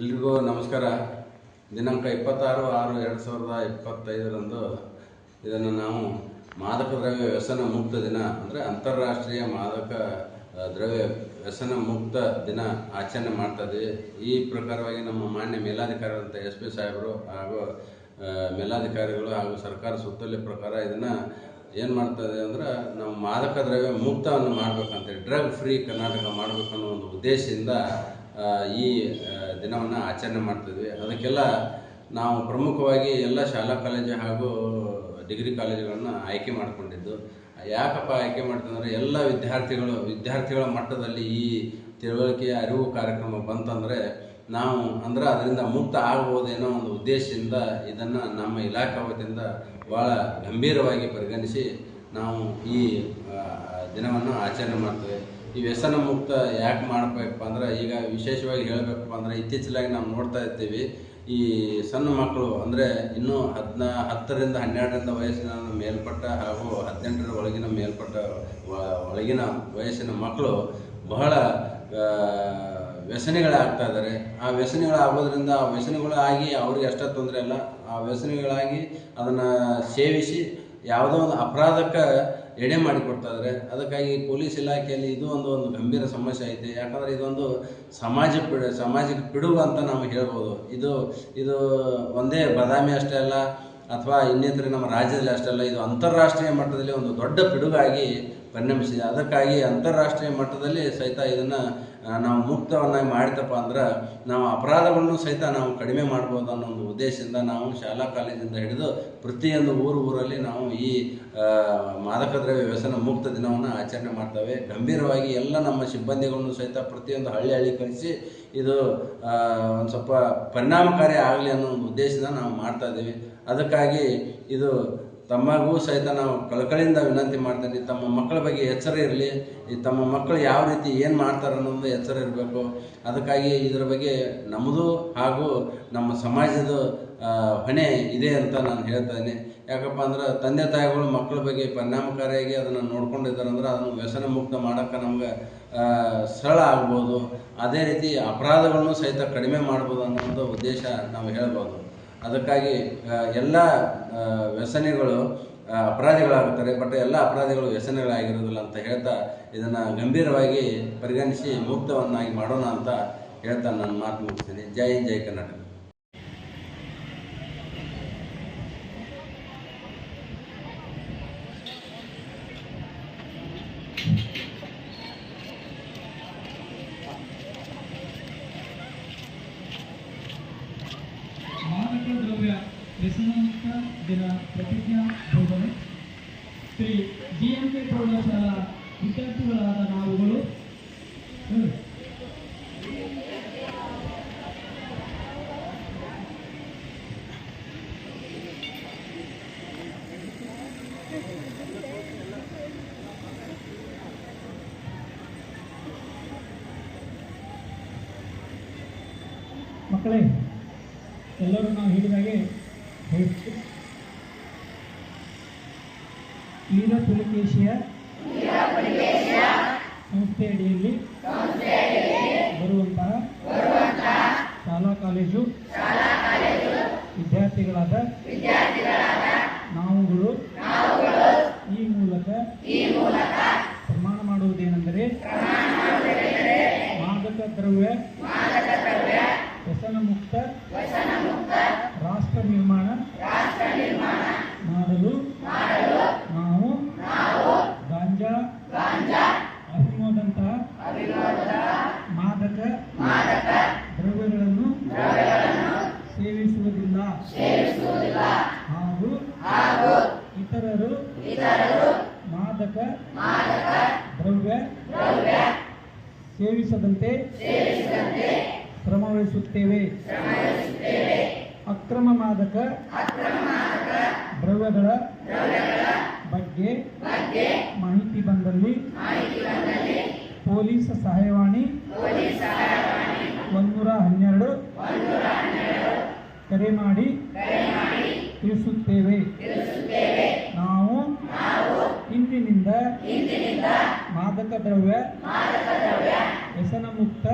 ಎಲ್ರಿಗೂ ನಮಸ್ಕಾರ. ದಿನಾಂಕ ಇಪ್ಪತ್ತಾರು ಆರು ಎರಡು ಸಾವಿರದ ಇಪ್ಪತ್ತೈದರಂದು ಇದನ್ನು ನಾವು ಮಾದಕ ದ್ರವ್ಯ ವ್ಯಸನ ಮುಕ್ತ ದಿನ ಅಂದರೆ ಅಂತಾರಾಷ್ಟ್ರೀಯ ಮಾದಕ ದ್ರವ್ಯ ವ್ಯಸನ ಮುಕ್ತ ದಿನ ಆಚರಣೆ ಮಾಡ್ತಾ ಇದ್ದೀವಿ. ಈ ಪ್ರಕಾರವಾಗಿ ನಮ್ಮ ಮಾನ್ಯ ಮೇಲಾಧಿಕಾರಿಗಳಂತ ಎಸ್ ಪಿ ಸಾಹೇಬರು ಹಾಗೂ ಮೇಲಾಧಿಕಾರಿಗಳು ಹಾಗೂ ಸರ್ಕಾರ ಸುತ್ತೋಲೆ ಪ್ರಕಾರ ಇದನ್ನು ಏನು ಮಾಡ್ತದೆ ಅಂದ್ರೆ ನಾವು ಮಾದಕ ದ್ರವ್ಯ ಮುಕ್ತವನ್ನು ಮಾಡಬೇಕಂತೇಳಿ ಡ್ರಗ್ ಫ್ರೀ ಕರ್ನಾಟಕ ಮಾಡಬೇಕನ್ನೋ ಒಂದು ಉದ್ದೇಶದಿಂದ ಈ ದಿನವನ್ನು ಆಚರಣೆ ಮಾಡ್ತಿದ್ವಿ. ಅದಕ್ಕೆಲ್ಲ ನಾವು ಪ್ರಮುಖವಾಗಿ ಎಲ್ಲ ಶಾಲಾ ಕಾಲೇಜು ಹಾಗೂ ಡಿಗ್ರಿ ಕಾಲೇಜುಗಳನ್ನು ಆಯ್ಕೆ ಮಾಡಿಕೊಂಡಿದ್ದು. ಯಾಕಪ್ಪ ಆಯ್ಕೆ ಮಾಡ್ತಂದ್ರೆ ಎಲ್ಲ ವಿದ್ಯಾರ್ಥಿಗಳು, ವಿದ್ಯಾರ್ಥಿಗಳ ಮಟ್ಟದಲ್ಲಿ ಈ ತಿಳುವಳಿಕೆಯ ಅರಿವು ಕಾರ್ಯಕ್ರಮ ಬಂತಂದರೆ ನಾವು ಅಂದರೆ ಅದರಿಂದ ಮುಕ್ತ ಆಗ್ಬೋದೇನೋ ಒಂದು ಉದ್ದೇಶದಿಂದ ಇದನ್ನು ನಮ್ಮ ಇಲಾಖೆ ವತಿಯಿಂದ ಭಾಳ ಗಂಭೀರವಾಗಿ ಪರಿಗಣಿಸಿ ನಾವು ಈ ದಿನವನ್ನು ಆಚರಣೆ ಮಾಡ್ತೇವೆ. ಈ ವ್ಯಸನ ಮುಕ್ತ ಯಾಕೆ ಮಾಡಬೇಕಪ್ಪ ಅಂದ್ರೆ ಈಗ ವಿಶೇಷವಾಗಿ ಹೇಳಬೇಕಪ್ಪ ಅಂದ್ರೆ ಇತ್ತೀಚಿಲಾಗಿ ನಾವು ನೋಡ್ತಾ ಇರ್ತೀವಿ, ಈ ಸಣ್ಣ ಮಕ್ಕಳು ಅಂದರೆ ಇನ್ನೂ ಹದಿನ, ಹತ್ತರಿಂದ ಹನ್ನೆರಡರಿಂದ ವಯಸ್ಸಿನ ಮೇಲ್ಪಟ್ಟ ಹಾಗೂ ಹದಿನೆಂಟರ ಒಳಗಿನ ಮೇಲ್ಪಟ್ಟ ಒಳಗಿನ ವಯಸ್ಸಿನ ಮಕ್ಕಳು ಬಹಳ ವ್ಯಸನಿಗಳಾಗ್ತಾ ಇದ್ದಾರೆ. ಆ ವ್ಯಸನಿಗಳಾಗೋದ್ರಿಂದ ಆ ವ್ಯಸನಿಗಳಾಗಿ ಅವ್ರಿಗೆ ಅಷ್ಟೇ ತೊಂದರೆ ಇಲ್ಲ. ಆ ವ್ಯಸನಿಗಳಾಗಿ ಅದನ್ನು ಸೇವಿಸಿ ಯಾವುದೋ ಒಂದು ಅಪರಾಧಕ್ಕೆ ಎಡೆ ಮಾಡಿಕೊಡ್ತಾ ಇದ್ದಾರೆ ಅದಕ್ಕಾಗಿ ಪೊಲೀಸ್ ಇಲಾಖೆಯಲ್ಲಿ ಇದು ಒಂದು ಒಂದು ಗಂಭೀರ ಸಮಸ್ಯೆ ಐತೆ. ಯಾಕಂದರೆ ಇದೊಂದು ಸಮಾಜ ಪಿಡ ಸಾಮಾಜಿಕ ಪಿಡುಗು ಅಂತ ನಾವು ಹೇಳ್ಬೋದು. ಇದು ಇದು ಒಂದೇ ಬದಾಮಿ ಅಷ್ಟೇ ಅಲ್ಲ. ಅಥವಾ ಇನ್ನಿತರ ನಮ್ಮ ರಾಜ್ಯದಲ್ಲಿ ಅಷ್ಟಲ್ಲ, ಇದು ಅಂತಾರಾಷ್ಟ್ರೀಯ ಮಟ್ಟದಲ್ಲಿ ಒಂದು ದೊಡ್ಡ ಪಿಡುಗಾಗಿ ಪರಿಣಮಿಸಿದೆ. ಅದಕ್ಕಾಗಿ ಅಂತಾರಾಷ್ಟ್ರೀಯ ಮಟ್ಟದಲ್ಲಿ ಸಹಿತ ಇದನ್ನು ನಾವು ಮುಕ್ತವನ್ನಾಗಿ ಮಾಡಿತಪ್ಪ ಅಂದ್ರೆ ನಾವು ಅಪರಾಧವನ್ನು ಸಹಿತ ನಾವು ಕಡಿಮೆ ಮಾಡ್ಬೋದು ಅನ್ನೋ ಒಂದು ಉದ್ದೇಶದಿಂದ ನಾವು ಶಾಲಾ ಕಾಲೇಜಿಂದ ಹಿಡಿದು ಪ್ರತಿಯೊಂದು ಊರು ಊರಲ್ಲಿ ನಾವು ಈ ಮಾದಕ ದ್ರವ್ಯ ವ್ಯಸನ ಮುಕ್ತ ದಿನವನ್ನು ಆಚರಣೆ ಮಾಡ್ತೇವೆ. ಗಂಭೀರವಾಗಿ ಎಲ್ಲ ನಮ್ಮ ಸಿಬ್ಬಂದಿಗಳನ್ನು ಸಹಿತ ಪ್ರತಿಯೊಂದು ಹಳ್ಳಿ ಹಳ್ಳಿ ಕಳಿಸಿ ಇದು ಒಂದು ಸ್ವಲ್ಪ ಪರಿಣಾಮಕಾರಿ ಆಗಲಿ ಅನ್ನೋ ಒಂದು ಉದ್ದೇಶದಿಂದ ನಾವು ಮಾಡ್ತಾ ಇದ್ದೀವಿ. ಅದಕ್ಕಾಗಿ ಇದು ತಮಗೂ ಸಹಿತ ನಾವು ಕಳಕಳಿಯಿಂದ ವಿನಂತಿ ಮಾಡ್ತೀನಿ ತಮ್ಮ ಮಕ್ಕಳ ಬಗ್ಗೆ ಎಚ್ಚರ ಇರಲಿ, ಈ ತಮ್ಮ ಮಕ್ಕಳು ಯಾವ ರೀತಿ ಏನು ಮಾಡ್ತಾರೆ ಅನ್ನೋದು ಎಚ್ಚರ ಇರಬೇಕು. ಅದಕ್ಕಾಗಿ ಇದರ ಬಗ್ಗೆ ನಮ್ಮದು ಹಾಗೂ ನಮ್ಮ ಸಮಾಜದ ಹೊಣೆ ಇದೆ ಅಂತ ನಾನು ಹೇಳ್ತಾ ಯಾಕಪ್ಪ ಅಂದ್ರೆ ತಂದೆ ತಾಯಿಗಳು ಮಕ್ಕಳ ಬಗ್ಗೆ ಪರಿಣಾಮಕಾರಿಯಾಗಿ ಅದನ್ನು ನೋಡ್ಕೊಂಡಿದ್ದಾರೆ ಅಂದ್ರೆ ಅದನ್ನು ವ್ಯಸನ ಮುಕ್ತ ಮಾಡೋಕ್ಕೆ ನಮ್ಗೆ ಸರಳ ಆಗ್ಬೋದು. ಅದೇ ರೀತಿ ಅಪರಾಧಗಳನ್ನು ಸಹಿತ ಕಡಿಮೆ ಮಾಡ್ಬೋದು ಒಂದು ಉದ್ದೇಶ ನಾವು ಹೇಳ್ಬೋದು. ಅದಕ್ಕಾಗಿ ಎಲ್ಲ ವ್ಯಸನಿಗಳು ಅಪರಾಧಿಗಳಾಗುತ್ತಾರೆ. ಬಟ್ ಎಲ್ಲ ಅಪರಾಧಿಗಳು ವ್ಯಸನಗಳಾಗಿರೋದಿಲ್ಲ ಅಂತ ಹೇಳ್ತಾ ಇದನ್ನು ಗಂಭೀರವಾಗಿ ಪರಿಗಣಿಸಿ ಮುಕ್ತವನ್ನಾಗಿ ಮಾಡೋಣ ಅಂತ ಹೇಳ್ತಾ ನಾನು ಮಾತು ಮುಗಿಸ್ತೀನಿ. ಜೈ ಹಿಂದ್, ಜೈ ಕರ್ನಾಟಕ ಮಾದಕ ದ್ರವ್ಯ ವ್ಯಸನಮುಕ್ತ ದಿನ ಪ್ರತಿಜ್ಞಾ ಬೋಧನೆ ಶ್ರೀ ಜಿ ಎಂ ಕೆ ಪ್ರೌಢಶಾಲಾ ವಿದ್ಯಾರ್ಥಿಗಳಾದ ನಾವುಗಳು. ಮಕ್ಕಳೇ, ಎಲ್ಲರೂ ನಾವು ಹೇಳಿದಾಗೆ ಹೇಳ್ತೀವಿ ವೀರ ಪುಲಿಕೇಶಿಯ ಸಂಸ್ಥೆ ಅಡಿಯಲ್ಲಿ ಬರುವಂತಹ ಶಾಲಾ ಕಾಲೇಜು ವಿದ್ಯಾರ್ಥಿಗಳಾದ ನಾವುಗಳು ಈ ಮೂಲಕ ಪ್ರಮಾಣ ಮಾಡುವುದೇನೆಂದರೆ ಮಾದಕ ದ್ರವ್ಯ ವ್ಯಸನ ಮುಕ್ತ ರಾಷ್ಟ್ರ ನಿರ್ಮಾಣ ಮಾಡಲು ನಾವು ಗಾಂಜಾ ಅಫಿಮೋದಂತಹ ಮಾದಕ ದ್ರವ್ಯಗಳನ್ನು ಸೇವಿಸುವುದಿಲ್ಲ. ಹಾಗೂ ಇತರರು ಮಾದಕ ದ್ರವ್ಯ ಸೇವಿಸದಂತೆ ಶ್ರಮವಹಿಸುತ್ತೇವೆ ಅಕ್ರಮ ಮಾದಕ ದ್ರವ್ಯಗಳ ಬಗ್ಗೆ ಬಂದಲ್ಲಿ ಪೊಲೀಸ್ ಸಹಾಯವಾಣಿ ಒಂದೂರ ಹನ್ನೆರಡು ಕರೆ ಮಾಡಿ ತಿಳಿಸುತ್ತೇವೆ. ನಾವು ಇಂದಿನಿಂದ ಮಾದಕ ದ್ರವ್ಯ ವ್ಯಸನ ಮುಕ್ತ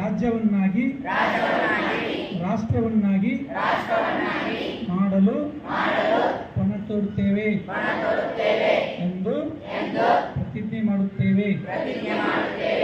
ರಾಜ್ಯವನ್ನಾಗಿ ರಾಷ್ಟ್ರವನ್ನಾಗಿ ಮಾಡಲು ಪಣ ತೊಡುತ್ತೇವೆ. Amen.